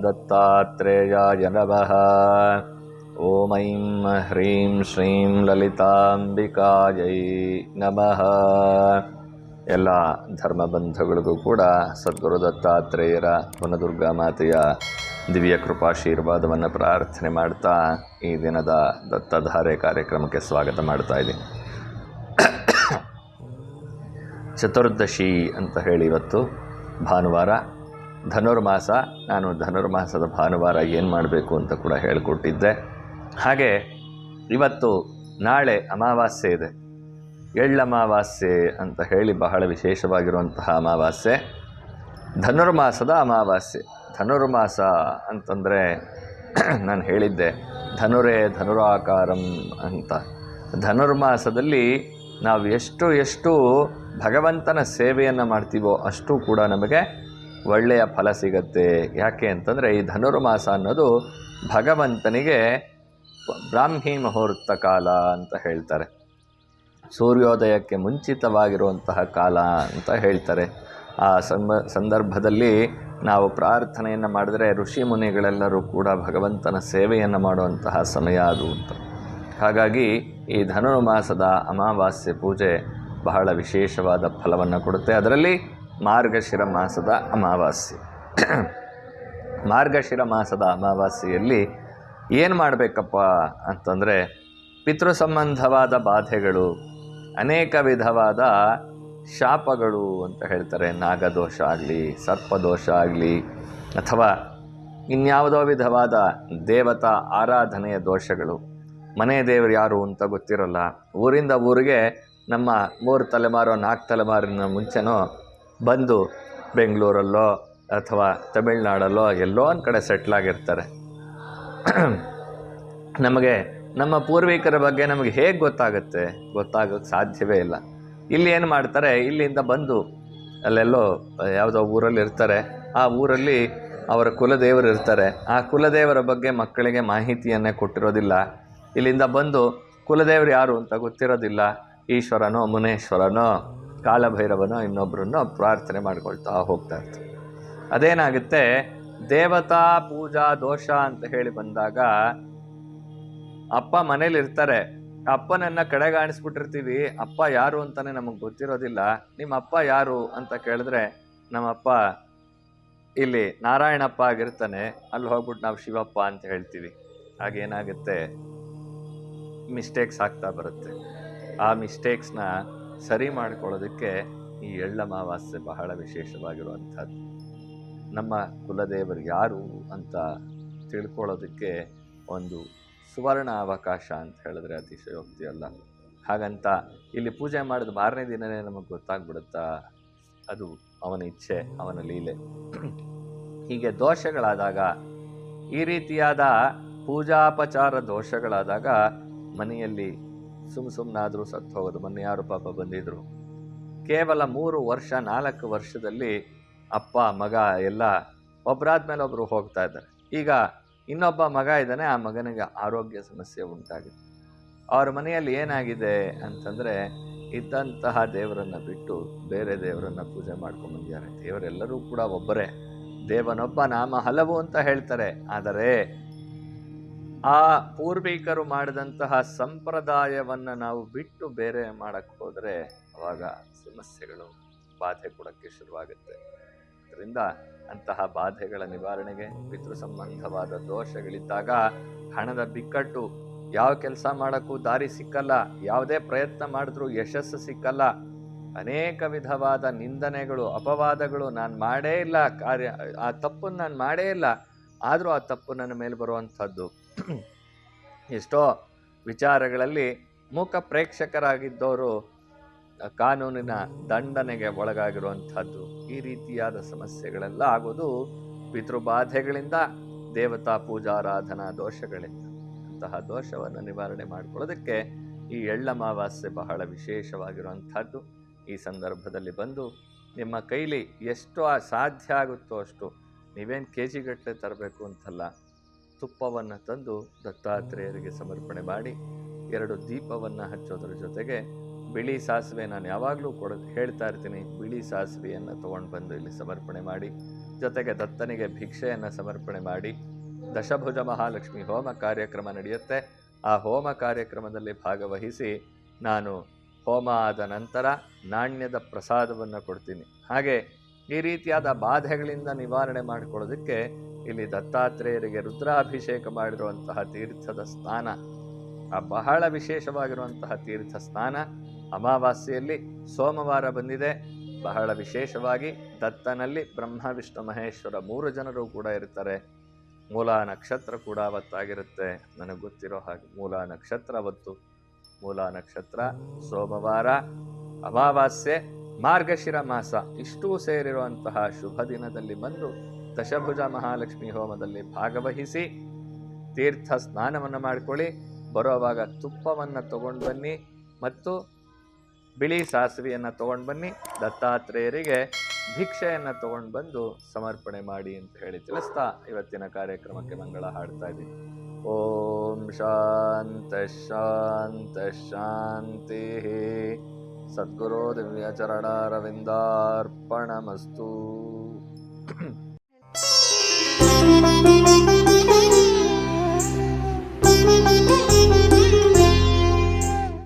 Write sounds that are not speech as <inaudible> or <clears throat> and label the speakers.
Speaker 1: दत्तात्रेयाय नमः ॐ ऐं ह्रीं श्रीं ಲಲಿತಾಂಬಿಕಾಯೈ ನಮಃ ಎಲ್ಲ ಧರ್ಮಬಂಧುಗಳಿಗೂ ಕೂಡ ಸದ್ಗುರು ದತ್ತಾತ್ರೇಯರ ವನದುರ್ಗಾ ಮಾತೆಯ ದಿವ್ಯ ಕೃಪಾಶೀರ್ವಾದವನ್ನು ಪ್ರಾರ್ಥನೆ ಮಾಡ್ತಾ ಈ ದಿನದ ದತ್ತಧಾರೆ ಕಾರ್ಯಕ್ರಮಕ್ಕೆ ಸ್ವಾಗತ ಮಾಡ್ತಾ ಇದ್ದೀನಿ ಚತುರ್ದಶಿ ಅಂತ ಹೇಳಿ ಇವತ್ತು ಭಾನುವಾರ ಧನುರ್ಮಾಸ, ನಾನು ಧನುರ್ಮಾಸದ ಭಾನುವಾರ ಏನು ಮಾಡಬೇಕು ಅಂತ ಕೂಡ ಹೇಳಿಕೊಟ್ಟಿದ್ದೆ. ಹಾಗೆ ಇವತ್ತು ನಾಳೆ ಅಮಾವಾಸ್ಯೆ ಇದೆ. ಎಳ್ಳಮಾವಾಸ್ಯೆ ಅಂತ ಹೇಳಿ ಬಹಳ ವಿಶೇಷವಾಗಿರುವಂತಹ ಅಮಾವಾಸ್ಯೆ. ಧನುರ್ಮಾಸದ ಅಮಾವಾಸ್ಯೆ. ಧನುರ್ಮಾಸ ಅಂತಂದರೆ <clears throat> ನಾನು ಹೇಳಿದ್ದೆ, ಧನುರೇ ಧನುರಾಕಾರಂ ಅಂತ. ಧನುರ್ಮಾಸದಲ್ಲಿ ನಾವು ಎಷ್ಟು ಎಷ್ಟು ಭಗವಂತನ ಸೇವೆಯನ್ನು ಮಾಡ್ತೀವೋ ಅಷ್ಟು ಕೂಡ ನಮಗೆ ಒಳ್ಳೆಯ ಫಲ ಸಿಗತ್ತೆ. ಯಾಕೆ ಅಂತಂದರೆ ಈ ಧನುರ್ಮಾಸ ಅನ್ನೋದು ಭಗವಂತನಿಗೆ ಬ್ರಾಹ್ಮಿ ಮುಹೂರ್ತ ಕಾಲ ಅಂತ ಹೇಳ್ತಾರೆ. ಸೂರ್ಯೋದಯಕ್ಕೆ ಮುಂಚಿತವಾಗಿರುವಂತಹ ಕಾಲ ಅಂತ ಹೇಳ್ತಾರೆ. ಆ ಸಂಬ, ಸಂದರ್ಭದಲ್ಲಿ ನಾವು ಪ್ರಾರ್ಥನೆಯನ್ನು ಮಾಡಿದರೆ ಋಷಿ ಮುನಿಗಳೆಲ್ಲರೂ ಕೂಡ ಭಗವಂತನ ಸೇವೆಯನ್ನು ಮಾಡುವಂತಹ ಸಮಯ ಅದು ಅಂತ. ಹಾಗಾಗಿ ಈ ಧನುರ್ಮಾಸದ ಅಮಾವಾಸ್ಯೆ ಪೂಜೆ ಬಹಳ ವಿಶೇಷವಾದ ಫಲವನ್ನು ಕೊಡುತ್ತೆ. ಅದರಲ್ಲಿ ಮಾರ್ಗಶಿರ ಮಾಸದ ಅಮಾವಾಸ್ಯೆ. ಮಾರ್ಗಶಿರ ಮಾಸದ ಅಮಾವಾಸ್ಯೆಯಲ್ಲಿ ಏನು ಮಾಡಬೇಕಪ್ಪ ಅಂತಂದರೆ ಪಿತೃ ಸಂಬಂಧವಾದ ಬಾಧೆಗಳು, ಅನೇಕ ವಿಧವಾದ ಶಾಪಗಳು ಅಂತ ಹೇಳ್ತಾರೆ. ನಾಗದೋಷ ಆಗಲಿ, ಸರ್ಪದೋಷ ಆಗಲಿ, ಅಥವಾ ಇನ್ಯಾವುದೋ ವಿಧವಾದ ದೇವತಾ ಆರಾಧನೆಯ ದೋಷಗಳು. ಮನೆ ದೇವರು ಯಾರು ಅಂತ ಗೊತ್ತಿರಲ್ಲ. ಊರಿಂದ ಊರಿಗೆ ನಮ್ಮ ಮೂರು ತಲೆಮಾರು, ನಾಲ್ಕು ತಲೆಮಾರಿನ ಮುಂಚೆನೋ ಬಂದು ಬೆಂಗಳೂರಲ್ಲೋ ಅಥವಾ ತಮಿಳ್ನಾಡಲ್ಲೋ ಎಲ್ಲೋ ಒಂದು ಕಡೆ ಸೆಟ್ಲಾಗಿರ್ತಾರೆ ನಮಗೆ ನಮ್ಮ ಪೂರ್ವಿಕರ ಬಗ್ಗೆ ನಮಗೆ ಹೇಗೆ ಗೊತ್ತಾಗುತ್ತೆ? ಗೊತ್ತಾಗೋಕ್ಕೆ ಸಾಧ್ಯವೇ ಇಲ್ಲ. ಇಲ್ಲಿ ಏನು ಮಾಡ್ತಾರೆ? ಇಲ್ಲಿಂದ ಬಂದು ಅಲ್ಲೆಲ್ಲೋ ಯಾವುದೋ ಊರಲ್ಲಿ ಇರ್ತಾರೆ. ಆ ಊರಲ್ಲಿ ಅವರ ಕುಲದೇವರು ಇರ್ತಾರೆ. ಆ ಕುಲದೇವರ ಬಗ್ಗೆ ಮಕ್ಕಳಿಗೆ ಮಾಹಿತಿಯನ್ನೇ ಕೊಟ್ಟಿರೋದಿಲ್ಲ. ಇಲ್ಲಿಂದ ಬಂದು ಕುಲದೇವರು ಯಾರು ಅಂತ ಗೊತ್ತಿರೋದಿಲ್ಲ. ಈಶ್ವರನೋ, ಮುನೇಶ್ವರನೋ ಕಾಲಭೈರವನೋ ಇನ್ನೊಬ್ಬರನ್ನೋ ಪ್ರಾರ್ಥನೆ ಮಾಡ್ಕೊಳ್ತಾ ಹೋಗ್ತಾ ಇರ್ತಾರೆ ಅದೇನಾಗುತ್ತೆ? ದೇವತಾ, ಪೂಜಾ, ದೋಷ ಅಂತ ಹೇಳಿ ಬಂದಾಗ ಅಪ್ಪ ಮನೇಲಿ ಇರ್ತಾರೆ. ಅಪ್ಪನನ್ನ ಕಡೆಗಾಣಿಸ್ಬಿಟ್ಟಿರ್ತೀವಿ. ಅಪ್ಪ ಯಾರು ಅಂತಾನೆ ನಮಗೆ ಗೊತ್ತಿರೋದಿಲ್ಲ. ನಿಮ್ಮ ಅಪ್ಪ ಯಾರು ಅಂತ ಕೇಳಿದ್ರೆ ನಮ್ಮಪ್ಪ ಇಲ್ಲಿ ನಾರಾಯಣಪ್ಪ ಆಗಿರ್ತಾನೆ. ಅಲ್ಲಿ ಹೋಗ್ಬಿಟ್ಟು ನಾವು ಶಿವಪ್ಪ ಅಂತ ಹೇಳ್ತೀವಿ. ಹಾಗೇನಾಗುತ್ತೆ ಮಿಸ್ಟೇಕ್ಸ್ ಆಗ್ತಾ ಬರುತ್ತೆ. ಆ ಮಿಸ್ಟೇಕ್ಸ್ನ ಸರಿ ಮಾಡಿಕೊಳ್ಳೋದಕ್ಕೆ ಈ ಎಳ್ಳಮಾವಾಸ್ಯೆ ಬಹಳ ವಿಶೇಷವಾಗಿರುವಂಥದ್ದು. ನಮ್ಮ ಕುಲದೇವರು ಯಾರು ಅಂತ ತಿಳ್ಕೊಳ್ಳೋದಕ್ಕೆ ಒಂದು ಸುವರ್ಣ ಅವಕಾಶ ಅಂತ ಹೇಳಿದ್ರೆ ಅತಿಶಯೋಕ್ತಿ ಅಲ್ಲ. ಹಾಗಂತ ಇಲ್ಲಿ ಪೂಜೆ ಮಾಡಿದ ಮಾರನೇ ದಿನವೇ ನಮಗೆ ಗೊತ್ತಾಗ್ಬಿಡುತ್ತಾ, ಅದು ಅವನ ಇಚ್ಛೆ, ಅವನ ಲೀಲೆ. ಹೀಗೆ ದೋಷಗಳಾದಾಗ, ಈ ರೀತಿಯಾದ ಪೂಜಾಪಚಾರ ದೋಷಗಳಾದಾಗ ಮನೆಯಲ್ಲಿ ಸುಮ್ ಸುಮ್ಮನಾದರೂ ಸತ್ತು ಹೋಗೋದು ಮೊನ್ನೆ ಯಾರು ಪಾಪ ಬಂದಿದ್ರು. ಕೇವಲ ಮೂರು ವರ್ಷ, ನಾಲ್ಕು ವರ್ಷದಲ್ಲಿ ಅಪ್ಪ, ಮಗ ಎಲ್ಲ ಒಬ್ಬರಾದ್ಮೇಲೆ ಒಬ್ಬರು ಹೋಗ್ತಾ ಇದ್ದಾರೆ. ಈಗ ಇನ್ನೊಬ್ಬ ಮಗ ಇದ್ದಾನೆ, ಆ ಮಗನಿಗೆ ಆರೋಗ್ಯ ಸಮಸ್ಯೆ ಉಂಟಾಗಿದೆ. ಅವ್ರ ಮನೆಯಲ್ಲಿ ಏನಾಗಿದೆ ಅಂತಂದರೆ, ಇದ್ದಂತಹ ದೇವರನ್ನು ಬಿಟ್ಟು ಬೇರೆ ದೇವರನ್ನು ಪೂಜೆ ಮಾಡ್ಕೊಂಡ್ಬಂದಿದ್ದಾರೆ ದೇವರೆಲ್ಲರೂ ಕೂಡ ಒಬ್ಬರೇ. ದೇವನೊಬ್ಬ, ನಾಮ ಹಲವು ಅಂತ ಹೇಳ್ತಾರೆ. ಆದರೆ ಆ ಪೂರ್ವಿಕರು ಮಾಡಿದಂತಹ ಸಂಪ್ರದಾಯವನ್ನು ನಾವು ಬಿಟ್ಟು ಬೇರೆ ಮಾಡಕ್ಕೆ ಹೋದರೆ ಅವಾಗ ಸಮಸ್ಯೆಗಳು, ಬಾಧೆ ಕೊಡೋಕ್ಕೆ ಶುರುವಾಗುತ್ತೆ. ಅದರಿಂದ ಅಂತಹ ಬಾಧೆಗಳ ನಿವಾರಣೆಗೆ ಪಿತೃ ಸಂಬಂಧವಾದ ದೋಷಗಳಿದ್ದಾಗ ಹಣದ ಬಿಕ್ಕಟ್ಟು, ಯಾವ ಕೆಲಸ ಮಾಡೋಕ್ಕೂ ದಾರಿ ಸಿಕ್ಕಲ್ಲ, ಯಾವುದೇ ಪ್ರಯತ್ನ ಮಾಡಿದ್ರೂ ಯಶಸ್ಸು ಸಿಕ್ಕಲ್ಲ. ಅನೇಕ ವಿಧವಾದ ನಿಂದನೆಗಳು, ಅಪವಾದಗಳು ನಾನು ಮಾಡೇ ಇಲ್ಲ, ಕಾರ್ಯ, ಆ ತಪ್ಪನ್ನು ನಾನು ಮಾಡೇ ಇಲ್ಲ. ಆದರೂ ಆ ತಪ್ಪು ನನ್ನ ಮೇಲೆ ಬರುವಂಥದ್ದು. ಎಷ್ಟೋ ವಿಚಾರಗಳಲ್ಲಿ ಮೂಕ ಪ್ರೇಕ್ಷಕರಾಗಿದ್ದವರು ಕಾನೂನಿನ ದಂಡನೆಗೆ ಒಳಗಾಗಿರುವಂಥದ್ದು. ಈ ರೀತಿಯಾದ ಸಮಸ್ಯೆಗಳೆಲ್ಲ ಆಗೋದು ಪಿತೃಬಾಧೆಗಳಿಂದ, ದೇವತಾ ಪೂಜಾರಾಧನಾ ದೋಷಗಳಿಂದ. ಅಂತಹ ದೋಷವನ್ನು ನಿವಾರಣೆ ಮಾಡಿಕೊಳ್ಳೋದಕ್ಕೆ ಈ ಎಳ್ಳಮಾವಾಸ್ಯೆ ಬಹಳ ವಿಶೇಷವಾಗಿರುವಂಥದ್ದು. ಈ ಸಂದರ್ಭದಲ್ಲಿ ಬಂದು ನಿಮ್ಮ ಕೈಲಿ ಎಷ್ಟು ಸಾಧ್ಯ ಆಗುತ್ತೋ ಅಷ್ಟು ನೀವೇನು ಕೆ ಜಿಗಟ್ಟಲೆ ತರಬೇಕು ಅಂತಲ್ಲ ತುಪ್ಪವನ್ನು ತಂದು ದತ್ತಾತ್ರೇಯರಿಗೆ ಸಮರ್ಪಣೆ ಮಾಡಿ, ಎರಡು ದೀಪವನ್ನು ಹಚ್ಚೋದ್ರ ಜೊತೆಗೆ ಬಿಳಿ ಸಾಸಿವೆ ನಾನು ಯಾವಾಗಲೂ ಕೊಡ, ಹೇಳ್ತಾ ಇರ್ತೀನಿ, ಬಿಳಿ ಸಾಸಿವೆಯನ್ನು ತೊಗೊಂಡು ಬಂದು ಇಲ್ಲಿ ಸಮರ್ಪಣೆ ಮಾಡಿ, ಜೊತೆಗೆ ದತ್ತನಿಗೆ ಭಿಕ್ಷೆಯನ್ನು ಸಮರ್ಪಣೆ ಮಾಡಿ, ದಶಭುಜ ಮಹಾಲಕ್ಷ್ಮಿ ಹೋಮ ಕಾರ್ಯಕ್ರಮ ನಡೆಯುತ್ತೆ. ಆ ಹೋಮ ಕಾರ್ಯಕ್ರಮದಲ್ಲಿ ಭಾಗವಹಿಸಿ ನಾನು ಹೋಮ ಆದ ನಂತರ ನಾಣ್ಯದ ಪ್ರಸಾದವನ್ನು ಕೊಡ್ತೀನಿ. ಹಾಗೆ ಈ ರೀತಿಯಾದ ಬಾಧೆಗಳಿಂದ ನಿವಾರಣೆ ಮಾಡಿಕೊಳ್ಳೋದಕ್ಕೆ ಇಲ್ಲಿ ದತ್ತಾತ್ರೇಯರಿಗೆ ರುದ್ರಾಭಿಷೇಕ ಮಾಡಿರುವಂತಹ ತೀರ್ಥದ ಸ್ಥಾನ, ಆ ಬಹಳ ವಿಶೇಷವಾಗಿರುವಂತಹ ತೀರ್ಥ ಸ್ನಾನ ಅಮಾವಾಸ್ಯೆಯಲ್ಲಿ ಸೋಮವಾರ ಬಂದಿದೆ. ಬಹಳ ವಿಶೇಷವಾಗಿ ದತ್ತನಲ್ಲಿ ಬ್ರಹ್ಮ ವಿಷ್ಣು ಮಹೇಶ್ವರ ಮೂರು ಜನರು ಕೂಡ ಇರ್ತಾರೆ. ಮೂಲ ನಕ್ಷತ್ರ ಕೂಡ ಅವತ್ತಾಗಿರುತ್ತೆ. ನನಗೆ ಗೊತ್ತಿರೋ ಹಾಗೆ ಮೂಲ ನಕ್ಷತ್ರ ಅವತ್ತು. ಮೂಲ ನಕ್ಷತ್ರ ಸೋಮವಾರ, ಅಮಾವಾಸ್ಯೆ ಮಾರ್ಗಶಿರ ಮಾಸ. ಇಷ್ಟೂ ಸೇರಿರುವಂತಹ ಶುಭ ದಿನದಲ್ಲಿ ಬಂದು ದಶಭುಜ ಮಹಾಲಕ್ಷ್ಮಿ ಹೋಮದಲ್ಲಿ ಭಾಗವಹಿಸಿ ತೀರ್ಥ ಸ್ನಾನವನ್ನು ಮಾಡಿಕೊಳ್ಳಿ. ಬರೋವಾಗ ತುಪ್ಪವನ್ನು ತಗೊಂಡು ಬನ್ನಿ ಮತ್ತು ಬಿಳಿ ಸಾಸಿವೆಯನ್ನು ತಗೊಂಡು ಬನ್ನಿ. ದತ್ತಾತ್ರೇಯರಿಗೆ ಭಿಕ್ಷೆಯನ್ನು ತಗೊಂಡು ಬಂದು ಸಮರ್ಪಣೆ ಮಾಡಿ ಅಂತ ಹೇಳಿ ತಿಳಿಸ್ತಾ ಇವತ್ತಿನ ಕಾರ್ಯಕ್ರಮಕ್ಕೆ ಮಂಗಳ ಹಾಡ್ತಾ ಇದ್ದೀನಿ. ಓಂ ಶಾಂತ ಶಾಂತ ಶಾಂತಿ ಸದ್ಗುರು ದಿವ್ಯಚರಣಾರವಿಂದಾರ್ಪಣಮಸ್ತು